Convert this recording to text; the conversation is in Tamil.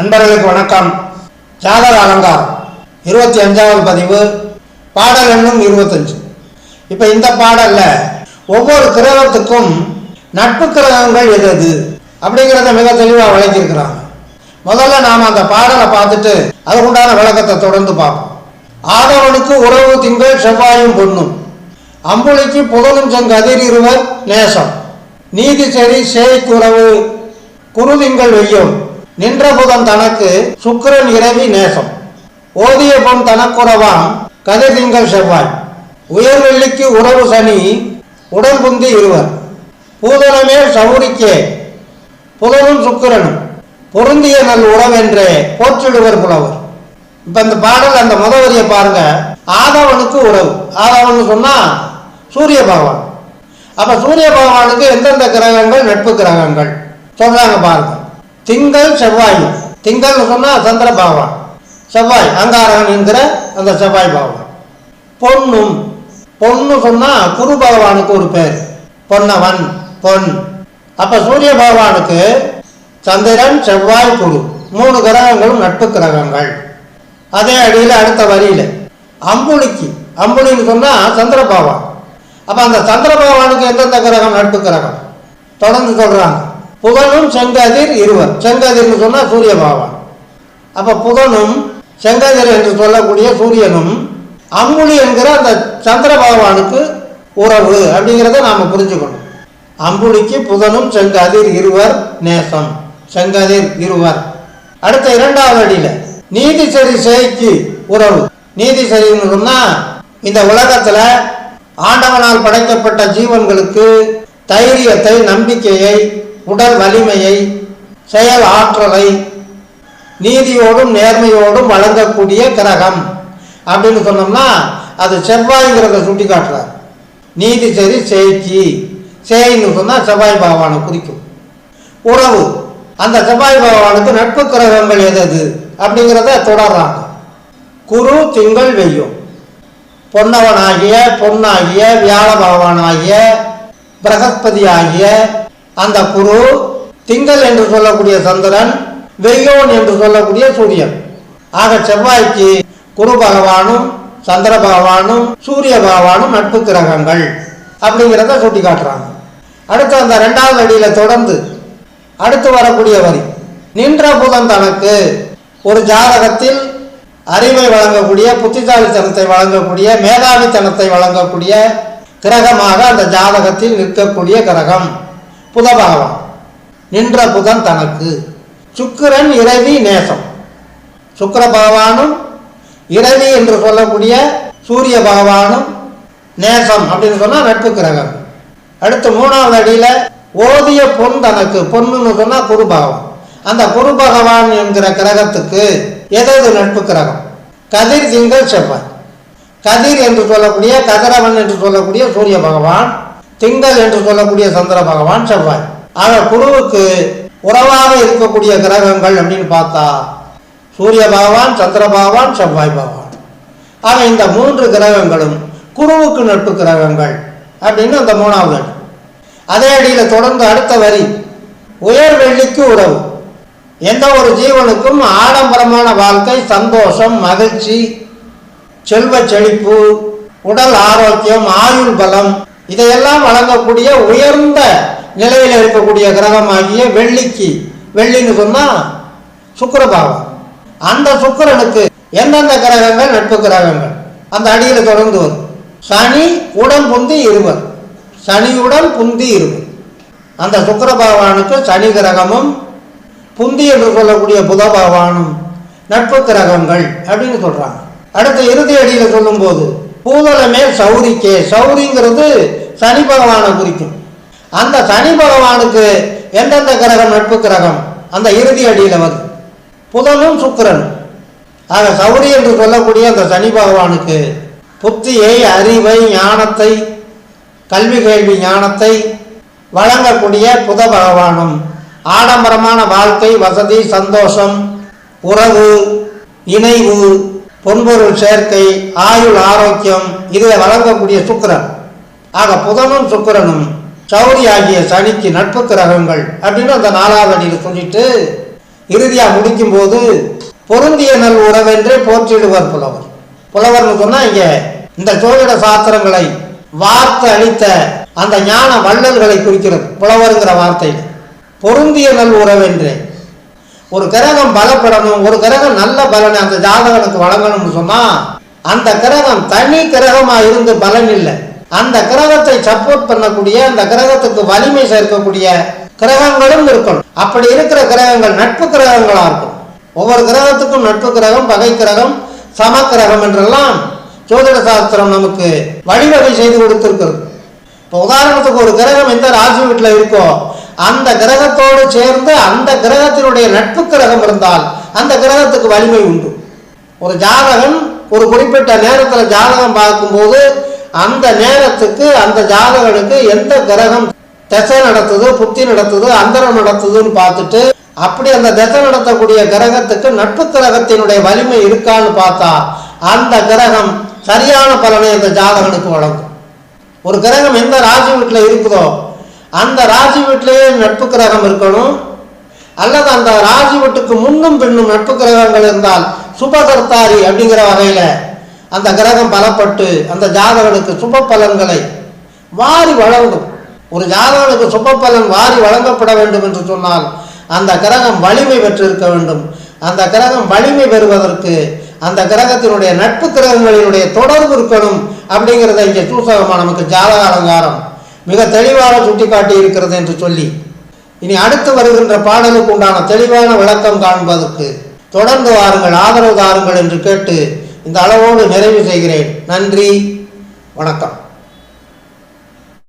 அன்பர்களுக்கு வணக்கம். ஜாதக அலங்காரம். இருபத்தி அஞ்சாவது பதிவு. பாடல் எண்ணும் இருபத்தஞ்சு. இப்போ இந்த பாடலில் ஒவ்வொரு கிரகத்துக்கும் நட்பு கிரகங்கள் எது எது அப்படிங்கிறத மிக தெளிவாக விளக்கியிருக்கிறாங்க. முதல்ல நாம் அந்த பாடலை பார்த்துட்டு அதுக்குண்டான விளக்கத்தை தொடர்ந்து பார்ப்போம். ஆதவனுக்கு உறவு திங்கள் செவ்வாயும் பொண்ணும். அம்புலிக்கு புதனும் செங்கதிர் இருவர் நேசம். நீதி சரி சேய்க்குறவு குருதிங்கள் வெய்யும். நின்ற புதன் தனக்கு சுக்கிரன் இரவி நேசம். ஓதிய பொன் தனக்குறவாம் கதிர் திங்கள் செவ்வாய். உயர்வெள்ளிக்கு உறவு சனி உடல் புந்தி இருவர். பூதனமே சௌரிக்கே புதனும் சுக்கிரனும். பொருந்திய நல் உறவென்றே போற்றிடுவர் புலவர். இப்ப இந்த பாடல் அந்த முதவரியை பாருங்க. ஆதவனுக்கு உறவு. ஆதவன் சொன்னா சூரிய பகவான். அப்ப சூரிய பகவானுக்கு எந்தெந்த கிரகங்கள் நட்பு கிரகங்கள்? சொல்றாங்க பாருங்க. திங்கள் செவ்வாய். திங்கள்னு சொன்னால் சந்திர பாவம். செவ்வாய் அங்காரகன் என்கிற அந்த செவ்வாய் பாவம். பொன்னும். பொண்ணு சொன்னால் குரு பகவானுக்கு ஒரு பேர். பொன்னவன் பொன். அப்போ சூரிய பகவானுக்கு சந்திரன் செவ்வாய் குரு. மூணு கிரகங்களும் நட்பு கிரகங்கள். அதே அடியில் அடுத்த வரியில் அம்புலிக்கு. அம்புலின்னு சொன்னால் சந்திர பகவான் அப்போ அந்த சந்திர பகவானுக்கு எந்தெந்த கிரகம்? நட்பு கிரகம். தொடர்ந்து சொல்கிறாங்க புதனும் செங்கதிர் இருவர். செங்கதிர்னு சொன்னால் சூரிய பகவான். அப்போ புதனும் செங்கதிர் என்று சொல்லக்கூடிய சூரியனும் அம்புலி என்கிற அந்த சந்திர பகவானுக்கு உறவு அப்படிங்கிறத நாம் புரிஞ்சுக்கணும். அம்புலிக்கு புதனும் செங்கதிர் இருவர் நேசம். செங்கதிர் இருவர். அடுத்த இரண்டாவது அடியில் நீதி சரி செய்க்கு உறவு. நீதி சரின்னு சொன்னால் இந்த உலகத்தில் ஆண்டவனால் படைக்கப்பட்ட ஜீவன்களுக்கு தைரியத்தை நம்பிக்கையை உடல் வலிமையை செயல் ஆற்றலை நீதியோடும் நேர்மையோடும் வழங்கக்கூடிய கிரகம். அப்படின்னு சொன்னோம்னா அது செவ்வாய்ங்கிறத சுட்டி காட்டுறார் நீதி சரி சேய்ச்சி. சேய்ன்னு சொன்னால் செவ்வாய் பகவானை குறிக்கும். உறவு. அந்த செவ்வாய் பகவானுக்கு நட்பு கிரகங்கள் எது எது அப்படிங்கிறத தொடர்றாங்க. குரு திங்கள் வெய்யும். பொன்னவனாகிய பொன்னாகிய வியாழ பகவானாகிய பிரகஸ்பதி ஆகிய அந்த குரு திங்கள் என்று சொல்லக்கூடிய சந்திரன் வெய்யோன் என்று சொல்லக்கூடிய சூரியன். ஆக செவ்வாய்க்கு குரு பகவானும் சந்திர பகவானும் சூரிய பகவானும் நட்பு கிரகங்கள் அப்படிங்கிறத சுட்டி காட்டுறாங்க அடுத்து அந்த ரெண்டாவது அடியில் தொடர்ந்து அடுத்து வரக்கூடிய வரி. நின்ற புதன் தனக்கு ஒரு ஜாதகத்தில் அறிவை வழங்கக்கூடிய புத்திசாலித்தனத்தை வழங்கக்கூடிய மேதாவித்தனத்தை வழங்கக்கூடிய கிரகமாக அந்த ஜாதகத்தில் நிற்கக்கூடிய கிரகம். புத நின்ற புதன் தனக்கு. சுக்கிரன் இரவி நேசம். சுக்கர பகவானும் இரவி என்று சொல்லக்கூடிய சூரிய பகவானும் நேசம் அப்படின்னு சொன்னால் நட்பு கிரகம். அடுத்து மூணாவது அடியில் ஓதிய பொன் தனக்கு. பொண்ணுன்னு சொன்னால் குரு பகவான் அந்த குரு பகவான் என்கிற கிரகத்துக்கு எதது நட்பு கிரகம்? கதிர் திங்கள் செவ்வாய். கதிர் என்று சொல்லக்கூடிய கதிரவன் என்று சொல்லக்கூடிய சூரிய பகவான் திங்கள் என்று சொல்லக்கூடிய சந்திர பகவான் செவ்வாய். ஆக குருவுக்கு உறவாக இருக்கக்கூடிய கிரகங்கள் அப்படின்னு பார்த்தா சூரிய பகவான் சந்திர பகவான் செவ்வாய் பகவான். ஆக இந்த மூன்று கிரகங்களும் குருவுக்கு நட்பு கிரகங்கள் அப்படின்னு அந்த மூணாவது அடி. அதே அடியில் தொடர்ந்து அடுத்த வரி உயர் வெள்ளிக்கு உறவு. எந்த ஒரு ஜீவனுக்கும் ஆடம்பரமான வாழ்க்கை சந்தோஷம் மகிழ்ச்சி செல்வ செழிப்பு உடல் ஆரோக்கியம் ஆயுள் பலம் இதையெல்லாம் வழங்கக்கூடிய உயர்ந்த நிலையில் இருக்கக்கூடிய கிரகமாகிய வெள்ளிக்கு. வெள்ளின்னு சொன்னால் சுக்கரபாவம் அந்த சுக்கிரனுக்கு எந்தெந்த கிரகங்கள்? நட்பு கிரகங்கள். அந்த அடியில் தொடர்ந்து வரும். சனி உடன் புந்தி இருவர். சனியுடன் புந்தி இருவர். அந்த சுக்கிர பகவானுக்கு சனி கிரகமும் புந்தி என்று சொல்லக்கூடிய புத பகவானும் நட்பு கிரகங்கள் அப்படின்னு சொல்கிறாங்க அடுத்து இறுதி அடியில் சொல்லும்போது பூதலமே சௌரிக்கே. சௌரிங்கிறது சனி பகவானை குறிக்கும். அந்த சனி பகவானுக்கு எந்தெந்த கிரகம் நட்பு கிரகம்? அந்த இறுதி அடியில் வருது. புதனும் சுக்கரனும். ஆக சௌரி என்று சொல்லக்கூடிய அந்த சனி பகவானுக்கு புத்தியை அறிவை ஞானத்தை கல்வி கேள்வி ஞானத்தை வழங்கக்கூடிய புத பகவானும். ஆடம்பரமான வாழ்க்கை வசதி சந்தோஷம் உறவு இணைவு பொன்பொருள் சேர்க்கை ஆயுள் ஆரோக்கியம் இதை வழங்கக்கூடிய சுக்கரன். ஆக புதனும் சுக்கரனும் சௌரி ஆகிய சனிக்கு நட்பு கிரகங்கள் அப்படின்னு அந்த நாலாவது அடியில் சொல்லிட்டு இறுதியாக முடிக்கும்போது பொருந்திய நல் உறவென்றே போற்றிடுவர் புலவர். புலவர்னு சொன்னா இங்க இந்த சோழிட சாஸ்திரங்களை வார்த்தை அளித்த அந்த ஞான வள்ளல்களை குறிக்கிறது புலவருங்கிற வார்த்தையில். பொருந்திய நல் உறவென்றே. ஒரு கிரகம் பலப்படணும் ஒரு கிரகம் நல்ல பலனை அந்த ஜாதகனுக்கு வழங்கணும்னு சொன்னா அந்த கிரகம் தனி கிரகமா இருந்து பலன் இல்லை. அந்த கிரகத்தை சப்போர்ட் பண்ணக்கூடிய அந்த கிரகத்துக்கு வலிமை சேர்க்கக்கூடிய கிரகங்களும் இருக்கணும். அப்படி இருக்கிற கிரகங்கள் நட்பு கிரகங்களா இருக்கும். ஒவ்வொரு கிரகத்துக்கும் நட்பு கிரகம் பகை கிரகம் சம கிரகம் என்றெல்லாம் ஜோதிட சாஸ்திரம் நமக்கு வழிவகை செய்து கொடுத்திருக்கிறது. இப்போ உதாரணத்துக்கு ஒரு கிரகம் எந்த ராசி வீட்டில் இருக்கோ அந்த கிரகத்தோடு சேர்ந்து அந்த கிரகத்தினுடைய நட்பு கிரகம் இருந்தால் அந்த கிரகத்துக்கு வலிமை உண்டு. ஒரு ஜாதகன் ஒரு குறிப்பிட்ட நேரத்தில் ஜாதகம் பார்க்கும்போது அந்த நேரத்துக்கு அந்த ஜாதகனுக்கு எந்த கிரகம் திசை நடத்துது புத்தி நடத்துது அந்தரம் நடத்துதுன்னு பார்த்துட்டு அப்படி அந்த திசை நடத்தக்கூடிய கிரகத்துக்கு நட்பு கிரகத்தினுடைய வலிமை இருக்கான்னு பார்த்தா அந்த கிரகம் சரியான பலனை அந்த ஜாதகனுக்கு வழங்கும். ஒரு கிரகம் எந்த ராசி வீட்டில் இருக்குதோ அந்த ராசி வீட்டிலேயே நட்பு கிரகம் இருக்கணும். அல்லது அந்த ராசி வீட்டுக்கு முன்னும் பின்னும் நட்பு கிரகங்கள் இருந்தால் சுபகர்த்தாரி அப்படிங்கிற வகையில் அந்த கிரகம் பலப்பட்டு அந்த ஜாதகனுக்கு சுப பலன்களை வாரி வழங்கும். ஒரு ஜாதகனுக்கு சுப பலன் வாரி வழங்கப்பட வேண்டும் என்று சொன்னால் அந்த கிரகம் வலிமை பெற்றிருக்க வேண்டும். அந்த கிரகம் வலிமை பெறுவதற்கு அந்த கிரகத்தினுடைய நட்பு கிரகங்களினுடைய தொடர்பு இருக்கணும் அப்படிங்கிறத இங்கே சூசகமாக நமக்கு ஜாதக அலங்காரம் மிக தெளிவாக சுட்டிக்காட்டி இருக்கிறது என்று சொல்லி இனி அடுத்து வருகின்ற பாடலுக்கு உண்டான தெளிவான விளக்கம் காண்பதற்கு தொடர்ந்து வாருங்கள் ஆதரவு தாருங்கள் என்று கேட்டு இந்த அளவோடு நிறைவு செய்கிறேன். நன்றி வணக்கம்.